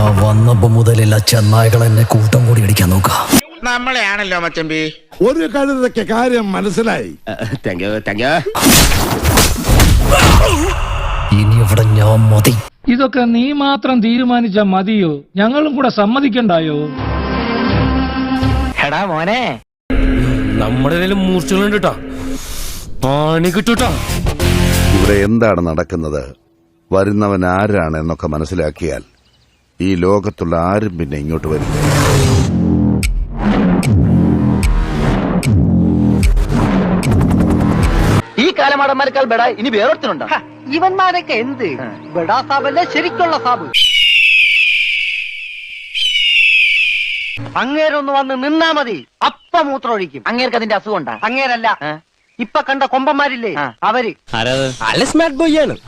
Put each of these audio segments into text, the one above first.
ഞാൻ വന്നപ്പോ മുതലില്ല ചെന്നായകൾ എന്നെ കൂട്ടം കൂടി അടിക്കാൻ നോക്ക. നമ്മളെയാണല്ലോ മച്ചമ്പി. ഒരു കഴുതൊക്കെ കാര്യം മനസ്സിലായി. ഇനി ഇവിടെ ഞാൻ മതി. ഇതൊക്കെ നീ മാത്രം തീരുമാനിച്ച മതിയോ? ഞങ്ങളും കൂടെ സമ്മതിക്കണ്ടായോ? എടാ മോനെ. നമ്മുടെ കയ്യിൽ മൂർച്ചകളുണ്ട് കേട്ടാ പണി കിട്ടൂട്ടാ. ഇവിടെ എന്താണ് നടക്കുന്നത്? വരുന്നവൻ ആരാണ് എന്നൊക്കെ മനസ്സിലാക്കിയാൽ ഈ ലോകത്തുള്ള ആരും പിന്നെ ഇങ്ങോട്ട് വരില്ല. ഈ കാലമാടന്മാരെക്കാൾ ബെട ഇനി വേറൊരുത്തനുണ്ടോ? ഇവന്മാരൊക്കെ എന്ത്? ബെടാ സാബല്ലേ ശരിക്കുള്ള സാബ്. അങ്ങേരൊന്ന് വന്ന് നിന്നാ മതി. അപ്പ മൂത്രം ഒഴിക്കും അങ്ങേർക്ക് അതിന്റെ അസുഖം ഉണ്ടാ അങ്ങേരല്ല ഇപ്പൊ കണ്ട കൊമ്പന്മാരില്ലേ? അവർ.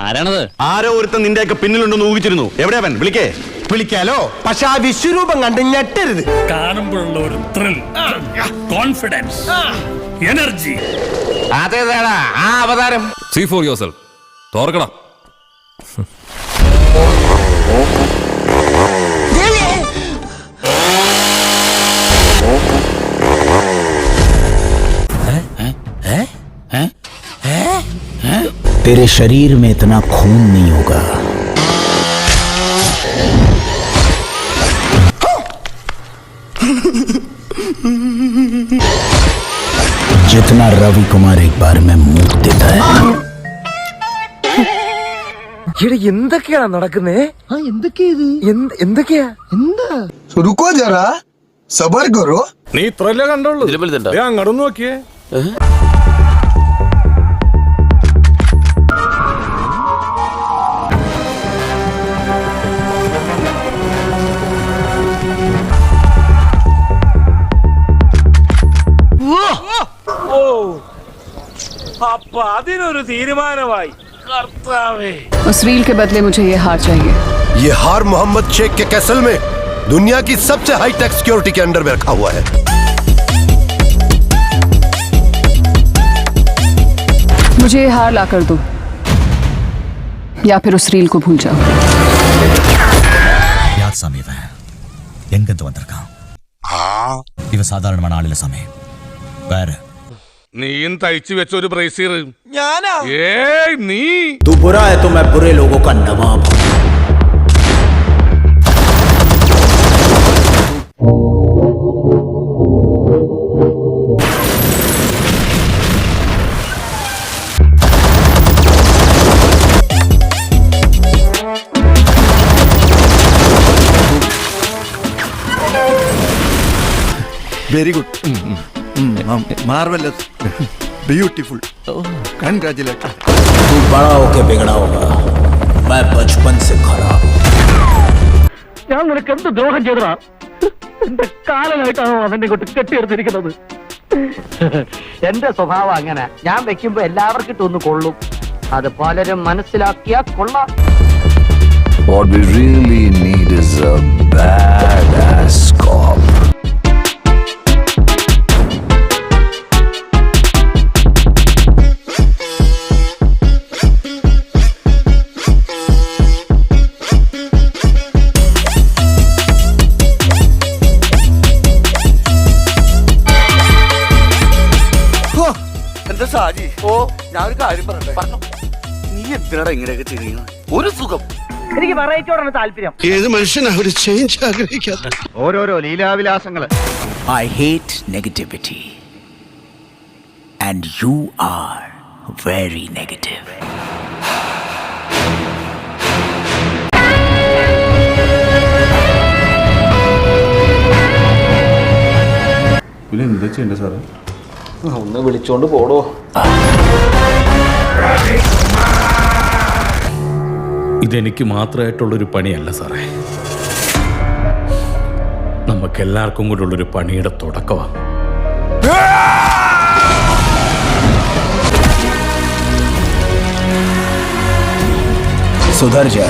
ആരാണത്? ആരോ ഒരുത്തൻ നിന്റെയൊക്കെ പിന്നിലുണ്ടെന്ന് ഊഹിച്ചിരുന്നു. എവിടെയാവൻ വിളിക്കേ. വിളിക്കാലോ പക്ഷെ ആ വിശ്വരൂപം കണ്ട് ഞെട്ടരുത് കാണുമ്പോഴുള്ള ഒരു ത്രിൽ കോൺഫിഡൻസ് എനർജി അതേതാടാ ആ അവതാരം സീ ഫോർ യുവർ സെൽഫ് തോർക്കണം तेरे शरीर में इतना खून नहीं होगा जितना रवि कुमार एक बार में मुंह देता है എന്തൊക്കെയാ നടക്കുന്നേ എന്തൊക്കെയാ രുക്കോ ജറാ സബർ കറോ നീ ഇത്രല്ലേ കണ്ടുള്ളൂ അങ്ങോട്ട് നോക്കിയേ അപ്പൊ के बदले मुझे ये हार चाहिए ये हार मोहम्मद शेख के कैसल में दुनिया की सबसे हाई टेक सिक्योरिटी के अंडर में रखा हुआ है। मुझे ये हार ला कर दो। या फिर उस रील को भूल जाओ। याद समीप है। எங்க இருந்து வந்திருக்கான் இவ சாதாரணமான साधारण இல்ல समय पर നീയും തയ്ച്ചു വെച്ച ഒരു ബ്രേസീർ ഞാനാ ഏയ് നീ तू बुरा है तो मैं बुरे लोगों का नवाब हूं very good marvellous beautiful congratulate तू बड़ा होके बिगड़ा होगा मैं बचपन से खराब हूं ഞാൻ നിനക്ക് എന്ത് ദ്രോഹം ചെയ്തടാ എന്റെ കാലനായിട്ടാണോ അവന്റെ കൊണ്ട് കെട്ടിയെടുത്തിരിക്കുന്നത് എന്റെ സ്വഭാവം അങ്ങനെ ഞാൻ വെക്കുമ്പോ എല്ലാവർക്കും ഇട്ടൊന്ന് കൊള്ളും അത് പലരും മനസ്സിലാക്കിയാ കൊള്ളാം What we really need Shaji ഓ. ഞാൻ ഒരു കാര്യം പറയട്ടെ? പറഞ്ഞു. നീ എന്തിനാടാ ഇങ്ങനെയൊക്കെ ചെയ്യുന്നത്? ഒരു സുഖം. എനിക്ക് വെറൈറ്റിയോടാണ് താല്പര്യം. ഏത് മനുഷ്യനാ ഒരു ചേഞ്ച് ആഗ്രഹിക്കാത്ത? ഓരോരോ ലീലാവിലാസങ്ങൾ. I hate negativity and you are very negative പിന്നെ എന്താ ചെയ്യണ്ടേ സാറേ? ഒന്ന് വിളിച്ചോണ്ട് പോടോ ഇതെനിക്ക് മാത്രമായിട്ടുള്ളൊരു പണിയല്ല സാറേ നമുക്കെല്ലാവർക്കും കൂടെ ഉള്ളൊരു പണിയുടെ തുടക്കമാണ് सुधर जा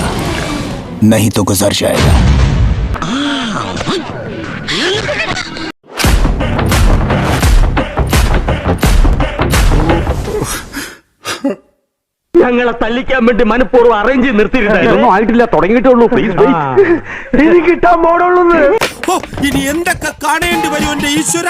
नहीं तो गुजर जाएगा നിങ്ങളെ തല്ലിക്കാൻ വേണ്ടി മനഃപൂർവം അറേഞ്ച് ചെയ്ത് നിർത്തിയിട്ടുണ്ടായിരുന്നു. ആയിട്ടില്ല തുടങ്ങിയിട്ടുള്ളൂ പ്ലീസ് എനിക്ക് കിട്ടാൻ പോടുള്ളൂ ഇനി എന്തൊക്കെ കാണേണ്ടി വരും എന്റെ ഈശ്വര?